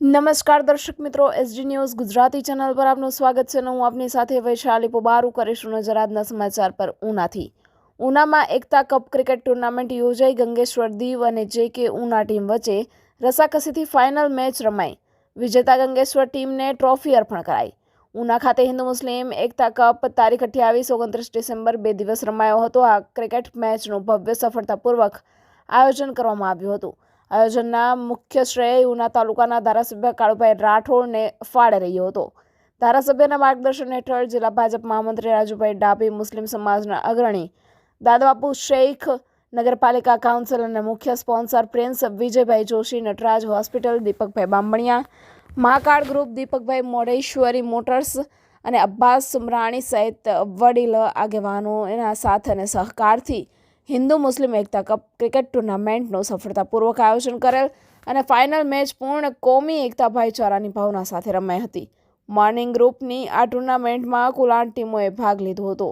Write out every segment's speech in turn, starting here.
નમસ્કાર દર્શક મિત્રો એસડી ન્યૂઝ ગુજરાતી ચેનલ પર આપનું સ્વાગત છે અને હું આપની સાથે વૈશાલી પોબારું કરીશું નજર આજના સમાચાર પર ઉનાથી. ઉનામાં એકતા કપ ક્રિકેટ ટુર્નામેન્ટ યોજાઈ, ગંગેશ્વર દીવ અને જે કે ઉના ટીમ વચ્ચે રસાકસીથી ફાઇનલ મેચ રમાઈ. વિજેતા ગંગેશ્વર ટીમને ટ્રોફી અર્પણ કરાઈ. ઉના ખાતે હિન્દુ મુસ્લિમ એકતા કપ તારીખ અઠ્યાવીસ, ઓગણત્રીસ ડિસેમ્બર બે દિવસ રમાયો હતો. આ ક્રિકેટ મેચનું ભવ્ય સફળતાપૂર્વક આયોજન કરવામાં આવ્યું હતું. આયોજનના મુખ્ય શ્રેય ઉના તાલુકાના ધારાસભ્ય કાળુભાઈ રાઠોડને ફાળે રહ્યો હતો. ધારાસભ્યના માર્ગદર્શન હેઠળ જિલ્લા ભાજપ મહામંત્રી રાજુભાઈ ડાભી, મુસ્લિમ સમાજના અગ્રણી દાદાબાપુ શેખ, નગરપાલિકા કાઉન્સિલ અને મુખ્ય sponsor prince Vijaybhai Joshi, Natraj hospital Deepakbhai Bamaniya, Mahakal group Deepakbhai Modeshwari motors અને અબ્બાસ સુમરાણી સહિત વડીલ આગેવાનો એના સાથ અને સહકારથી હિન્દુ મુસ્લિમ એકતા કપ ક્રિકેટ ટુર્નામેન્ટનું સફળતાપૂર્વક આયોજન કરેલ અને ફાઇનલ મેચ પૂર્ણ કોમી એકતા ભાઈચારાની ભાવના સાથે રમાઈ હતી. મોર્નિંગ ગ્રુપની આ ટુર્નામેન્ટમાં કુલ આઠ ટીમોએ ભાગ લીધો હતો,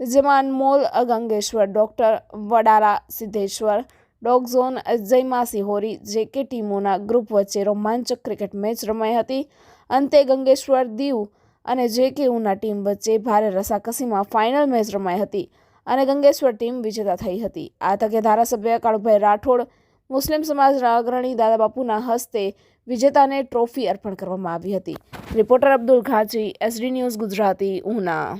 જેમાં Anmol Gangeshwar doctor Vadara Siddheshwar, dog zone Jayma Sihori જે કે ટીમોના ગ્રુપ વચ્ચે રોમાંચક ક્રિકેટ મેચ રમાઈ હતી. અંતે ગંગેશ્વર દીવ અને જે કે ઉના ટીમ વચ્ચે ભારે રસાકસીમાં ફાઇનલ મેચ રમાઈ હતી. અને ગંગેશ્વર ટીમ વિજેતા થઈ હતી. આ તકે ધારાસભ્ય કાળુભાઈ રાઠોડ, મુસ્લિમ સમાજના અગ્રણી દાદાબાપુના હસ્તે વિજેતાને ટ્રોફી અર્પણ કરવામાં આવી હતી. Reporter Abdul Ghazi, SD news Gujarati, Una.